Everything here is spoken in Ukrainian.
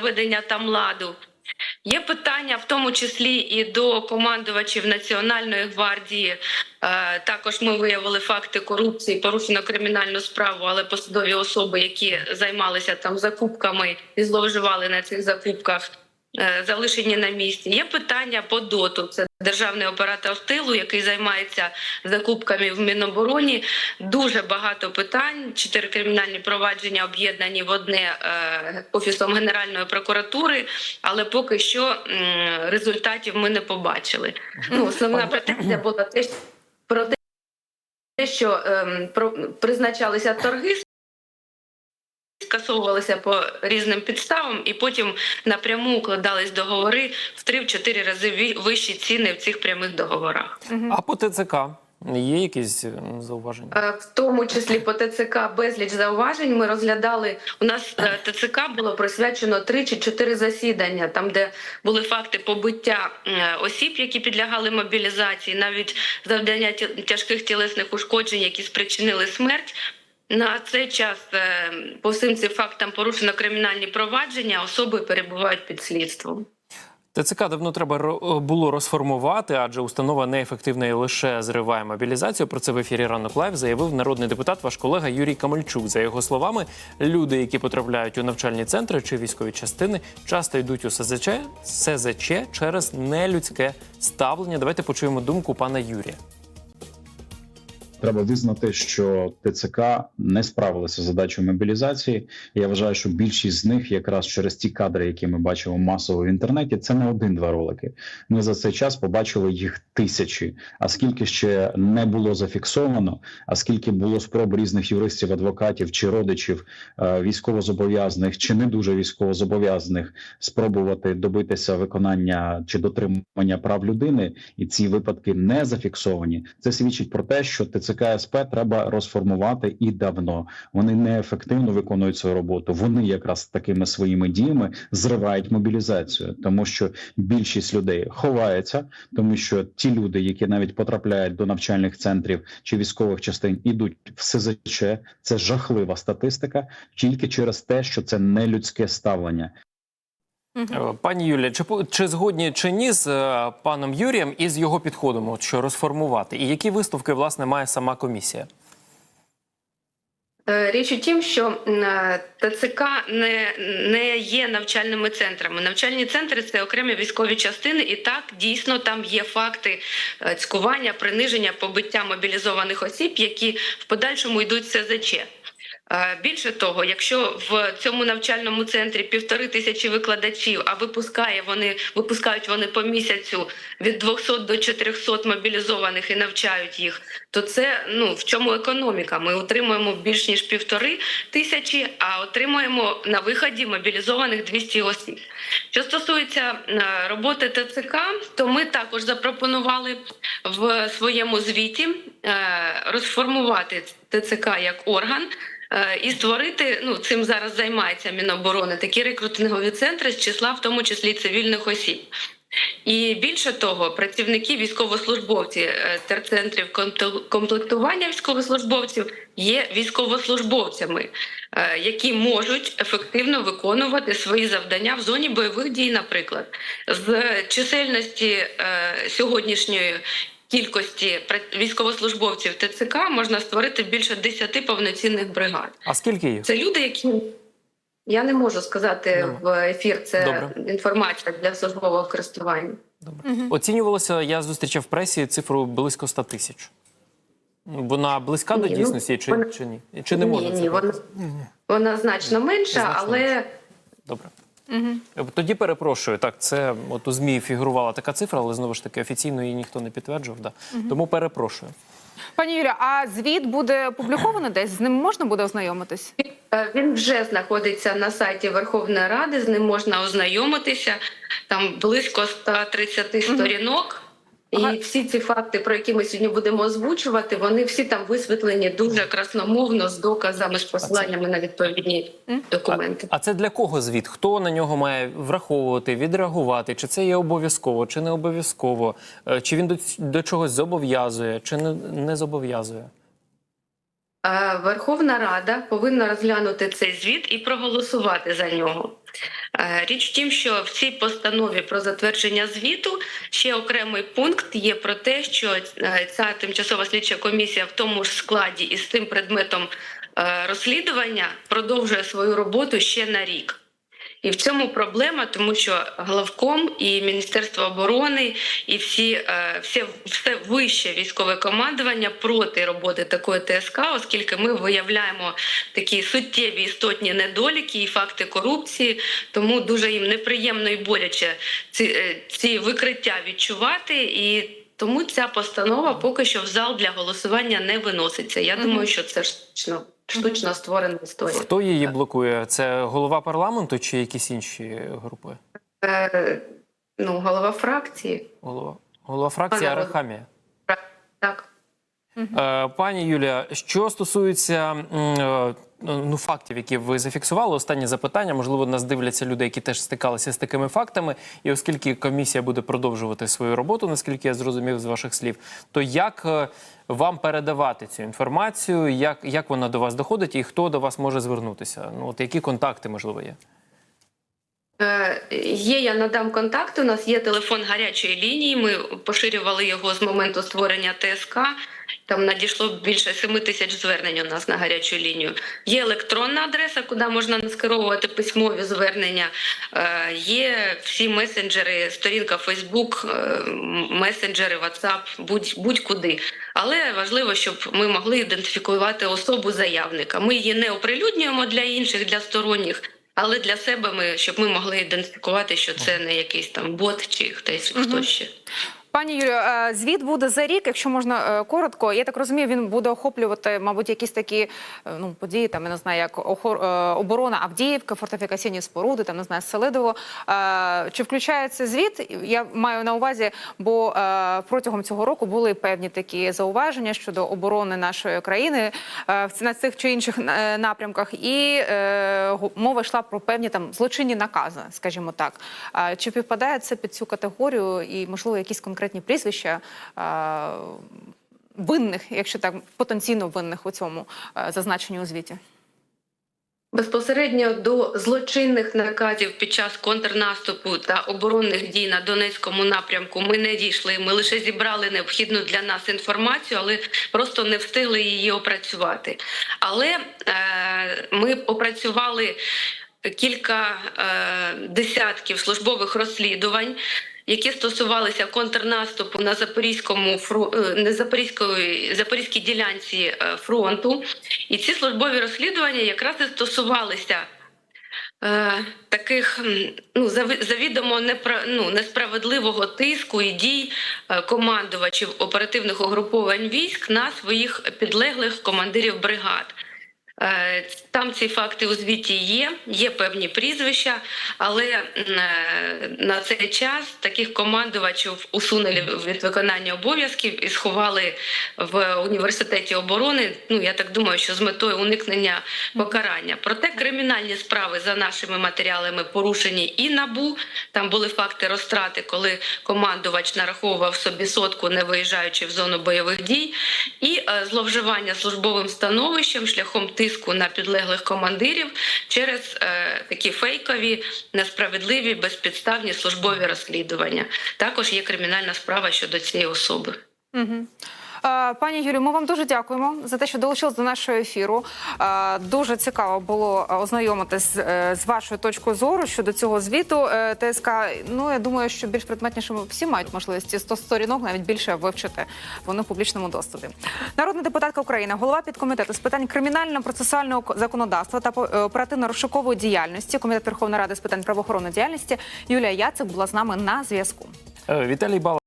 наведення там ладу. Є питання, в тому числі і до командувачів Національної гвардії. Е, Також ми виявили факти корупції, порушено кримінальну справу, але посадові особи, які займалися там закупками і зловживали на цих закупках, залишені на місці. Є питання по доту. Це державний оператор тилу, який займається закупками в Мінобороні. Дуже багато питань. Чотири кримінальні провадження об'єднані в одне е, офісом Генеральної прокуратури, але поки що результатів ми не побачили. Ну, основна претензія була те, що- про те, що ем, про, призначалися торги. Скасовувалися по різним підставам, і потім напряму укладались договори в 3-4 рази ві- вищі ціни в цих прямих договорах. А по ТЦК є якісь зауваження? Е, В тому числі по ТЦК безліч зауважень ми розглядали. У нас е, ТЦК було присвячено три чи чотири засідання, там де були факти побиття осіб, які підлягали мобілізації, навіть завдання ті- тяжких тілесних ушкоджень, які спричинили смерть. На цей час е, по всім цим фактам порушено кримінальні провадження, особи перебувають під слідством. ТЦК давно треба ро- було розформувати, адже установа неефективна і лише зриває мобілізацію. Про це в ефірі ранок лайв заявив народний депутат, ваш колега Юрій Камальчук. За його словами, люди, які потрапляють у навчальні центри чи військові частини, часто йдуть у СЗЧ, СЗЧ через нелюдське ставлення. Давайте почуємо думку пана Юрія. Треба визнати, що ТЦК не справилися з задачою мобілізації. Я вважаю, що більшість з них, якраз через ті кадри, які ми бачимо масово в інтернеті, це не один-два ролики. Ми за цей час побачили їх тисячі. А скільки ще не було зафіксовано, а скільки було спроб різних юристів, адвокатів чи родичів е, військовозобов'язаних чи не дуже військовозобов'язаних спробувати добитися виконання чи дотримання прав людини, і ці випадки не зафіксовані. Це свідчить про те, що ТЦК СП треба розформувати і давно. Вони неефективно виконують свою роботу. Вони якраз такими своїми діями зривають мобілізацію, тому що більшість людей ховається, тому що ті люди, які навіть потрапляють до навчальних центрів чи військових частин, ідуть в СЗЧ. Це жахлива статистика, тільки через те, що це не людське ставлення. Е, Пані Юлія, чи, по- чи згодні чи ні з е, паном Юрієм і з його підходом, от що розформувати? І які висновки власне має сама комісія? Е, Річ у тім, що ТЦК не, не є навчальними центрами. Навчальні центри це окремі військові частини, і так дійсно там є факти цькування, приниження, побиття мобілізованих осіб, які в подальшому йдуть в СЗЧ. Е, Більше того, якщо в цьому навчальному центрі півтори тисячі викладачів, а випускає вони випускають вони по місяцю від 200 до 400 мобілізованих і навчають їх, то це ну в чому економіка? Ми отримуємо більш ніж півтори тисячі, а отримуємо на виході мобілізованих 200 осіб. Що стосується е, роботи ТЦК, то ми також запропонували в своєму звіті е, розформувати ТЦК як орган. Е, І створити ну цим зараз займається Міноборони такі рекрутингові центри з числа, в тому числі цивільних осіб. І більше того, працівники військовослужбовці е, терцентрів комплектування військовослужбовців є військовослужбовцями, е, які можуть ефективно виконувати свої завдання в зоні бойових дій, наприклад, з чисельності сьогоднішньої. Кількості військовослужбовців ТЦК можна створити більше 10 повноцінних бригад. А скільки їх? Це люди, які я не можу сказати Добре. в ефір. Це Добре. інформація для службового користування. Добре. Оцінювалося, я зустрічав в пресі цифру близько 100 тисяч. Вона близька до Ні, ну, дійсності чи, вона- чи ні? Чи не можна ні, це ні, вона, вона значно менша, Значно але менша. Добре. Тоді перепрошую. Так, це от у ЗМІ фігурувала така цифра, але знову ж таки офіційно її ніхто не підтверджував. Да. Тому перепрошую. Пані Юля, а звіт буде опублікований десь? З ним можна буде ознайомитись? е, він вже знаходиться на сайті Верховної Ради. З ним можна ознайомитися. Там близько 130 сторінок. Ага. І всі ці факти, про які ми сьогодні будемо озвучувати, вони всі там висвітлені дуже красномовно з доказами, з посиланнями на відповідні документи. А це для кого звіт? Хто на нього має враховувати, відреагувати? Чи це є обов'язково, чи не обов'язково? Е, Чи він до, до чогось зобов'язує, чи не, не зобов'язує? Е, Верховна Рада повинна розглянути цей звіт і проголосувати за нього. Е, Річ в тім, що в цій постанові про затвердження звіту ще окремий пункт є про те, що е, ця тимчасова слідча комісія в тому ж складі із цим предметом розслідування продовжує свою роботу ще на рік. І в цьому проблема, тому що главком і Міністерство оборони, і всі, е, все, все вище військове командування проти роботи такої ТСК, оскільки ми виявляємо такі суттєві істотні недоліки і факти корупції. Тому дуже їм неприємно і боляче ці, е, ці викриття відчувати. І тому ця постанова поки що в зал для голосування не виноситься. Я Мгм. думаю, що це штучно, штучно створена історія. Хто її блокує? Це голова парламенту чи якісь інші групи? Е, ну, голова фракції. Голова, голова фракції Пане Арахамія. Так. Е, Пані Юлія, що стосується е, ну, фактів, які ви зафіксували, останнє запитання. Можливо, нас дивляться люди, які теж стикалися з такими фактами. І оскільки комісія буде продовжувати свою роботу, наскільки я зрозумів з ваших слів, то як е, вам передавати цю інформацію, як, як вона до вас доходить, і хто до вас може звернутися? Ну, от які контакти можливо є? Е, Є, я надам контакти. У нас є телефон гарячої лінії. Ми поширювали його з моменту створення ТСК. Там надійшло більше 7 тисяч звернень у нас на гарячу лінію. Є електронна адреса, куди можна скеровувати письмові звернення. Е, Є всі месенджери, сторінка е, месенджери, WhatsApp, будь, будь-куди. Але важливо, щоб ми могли ідентифікувати особу заявника. Ми її не оприлюднюємо для інших, для сторонніх. Але для себе ми, щоб ми могли ідентифікувати, що це не якийсь там бот чи хтось хто ще. Пані Юлію, е, звіт буде за рік, якщо можна е, коротко. Я так розумію, він буде охоплювати, мабуть, якісь такі е, ну події, там я не знаю, як оборона Авдіївки, фортифікаційні споруди, там не знаю, Селидово. Чи включається звіт? Я маю на увазі, бо протягом цього року були певні такі зауваження щодо оборони нашої країни на цих чи інших напрямках, і мова йшла про певні там злочинні накази, скажімо так. Чи підпадає це під цю категорію, і можливо якісь конкретні прізвища е, винних, якщо так потенційно винних у цьому е, зазначенні у звіті? Безпосередньо до злочинних наказів під час контрнаступу та оборонних дій на Донецькому напрямку ми не дійшли. Ми лише зібрали необхідну для нас інформацію, але просто не встигли її опрацювати. Але е, ми опрацювали кілька е, десятків службових розслідувань. Які стосувалися контрнаступу на запорізькому е, на запорізької запорізькій ділянці е, фронту, і ці службові розслідування якраз і стосувалися е, таких ну, завідомо непра... ну, несправедливого тиску і дій командувачів оперативних угруповань військ на своїх підлеглих командирів бригад. Е, Там ці факти у звіті є, є певні прізвища, але е, на цей час таких командувачів усунули від виконання обов'язків і сховали в університеті оборони. Ну я так думаю, що з метою уникнення покарання. Проте кримінальні справи за нашими матеріалами порушені і набу. Там були факти розтрати, коли командувач нараховував собі сотку, не виїжджаючи в зону бойових дій, і е, зловживання службовим становищем шляхом тиску на підлеглих командирів через е, такі фейкові, несправедливі, безпідставні службові розслідування. Також є кримінальна справа щодо цієї особи. Угу. Пані Юлію, ми вам дуже дякуємо за те, що долучились до нашого ефіру. Е, Дуже цікаво було е, ознайомитись е, з вашою точкою зору щодо цього звіту е, ТСК. Ну я думаю, що більш предметніше всі мають можливість ці 100 сторінок навіть більше вивчити. Вони в публічному доступі. Народна депутатка України, голова підкомітету з питань кримінально-процесуального законодавства та е, оперативно-розшукової діяльності, комітет Верховної Ради з питань правоохоронної діяльності Юлія Яцик була з нами на зв'язку. Е, Віталій Бала.